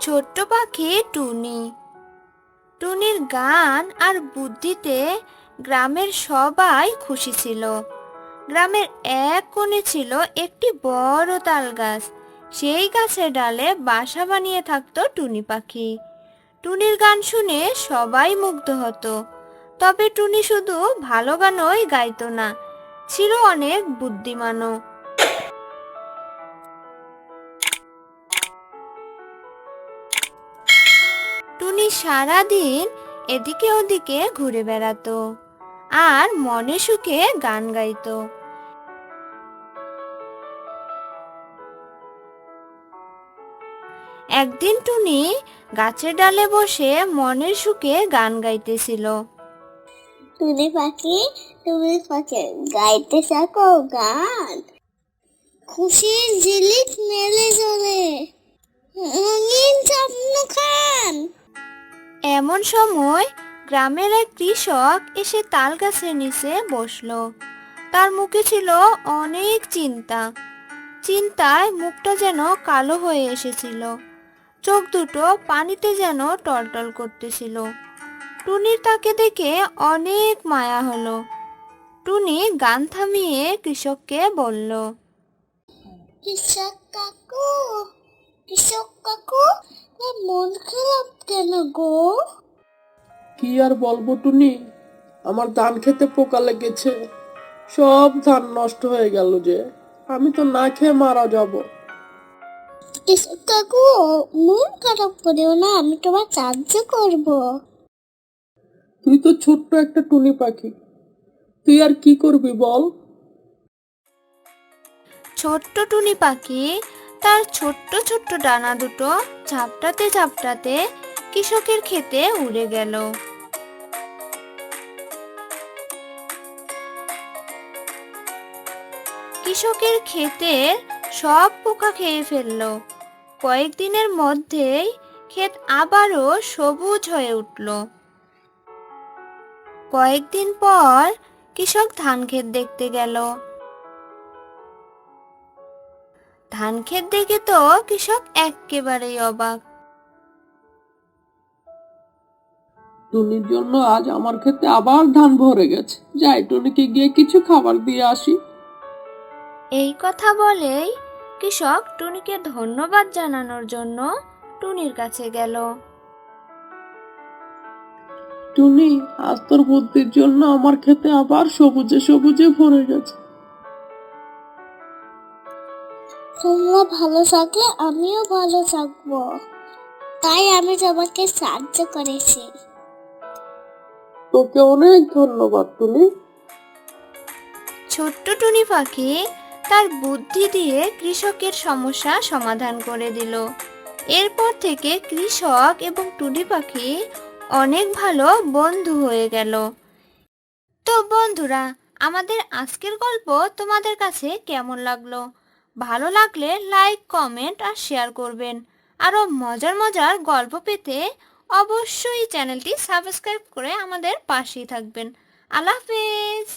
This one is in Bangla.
ছোট্ট পাখি টুনি। টুনির গান আর বুদ্ধিতে গ্রামের সবাই খুশি ছিল। গ্রামের এক কোণে ছিল একটি বড় তাল গাছ। সেই গাছের ডালে বাসা বানিয়ে থাকতো টুনি পাখি। টুনির গান শুনে সবাই মুগ্ধ হতো। তবে টুনি শুধু ভালো গানই গাইতো না, ছিল অনেক বুদ্ধিমানও। টুনি সারাদিন এদিকে ওদিকে ঘুরে বেড়াতো আর মনে সুখে গান গাইতো। একদিন টুনি গাছের ডালে বসে মনের সুখে গান গাইতেছিল। টুনি পাখি, তুমি পাখি, গাইতে থাকো গান। খুশির ঝিলিক মেলে চলে রঙিন এমন সময় গ্রামের এক কৃষক এসে তাল গাছের নিচে বসল। তার মুখে ছিল অনেক চিন্তা। চিন্তায় মুখটা যেন কালো হয়ে এসেছিল। চোখ দুটো পানিতে যেন টলটল করতেছিল। টুনির তাকে দেখে অনেক মায়া হলো। টুনি গান থামিয়ে কৃষককে বলল, কৃষক কাকু কৃষক কাকু তোমার মন খারাপ কেন গো? কি আর বলব টুনি? আমার ধান খেতে পোকা লেগেছে। সব ধান নষ্ট হয়ে গেল যে। আমি তো না খেয়ে মারা যাব। কৃষক কাকু মন খারাপ করিও না আমি তোমার সাহায্য করব। তুই তো ছোট্ট একটা টুনি পাখি। তুই আর কি করবি বল? ছোট্ট টুনি পাখি তার ছোট্ট ছোট্ট ডানা দুটো ঝাপটাতে ঝাপটাতে কৃষকের খেতে উড়ে গেল। কৃষকের ক্ষেতে সব পোকা খেয়ে ফেলল। কয়েকদিনের মধ্যেই ক্ষেত আবারও সবুজ হয়ে উঠল। কয়েকদিন পর কৃষক ধান ক্ষেত দেখতে গেল। ধান ক্ষেত দেখে তো কৃষক একেবারেই অবাক। টুনির জন্য আজ আমার খেতে আবার ধান ভরে গেছে। যাই টুনিকে গিয়ে কিছু খাবার দিয়ে আসি। এই কথা বলেই কৃষক টুনিকে ধন্যবাদ জানানোর জন্য টুনির কাছে গেল। টুনি আজ তোর বুদ্ধির জন্য আমার খেতে আবার সবুজে সবুজে ভরে গেছে। তোমরা ভালো থাকলে আমিও ভালো থাকব। তাই আমি তোমাকে সাহায্য করেছি। তোকে অনেক ধন্যবাদ টুনি। ছোট্ট টুনি পাখি তার বুদ্ধি দিয়ে কৃষকের সমস্যা সমাধান করে দিল। এরপর থেকে কৃষক এবং টুনি পাখি অনেক ভালো বন্ধু হয়ে গেল। তো বন্ধুরা আমাদের আজকের গল্প তোমাদের কাছে কেমন লাগল? ভালো লাগলে লাইক কমেন্ট আর শেয়ার করবেন। আরও মজার মজার গল্প পেতে অবশ্যই চ্যানেলটি সাবস্ক্রাইব করে আমাদের পাশেই থাকবেন। আল্লাহ হাফেজ!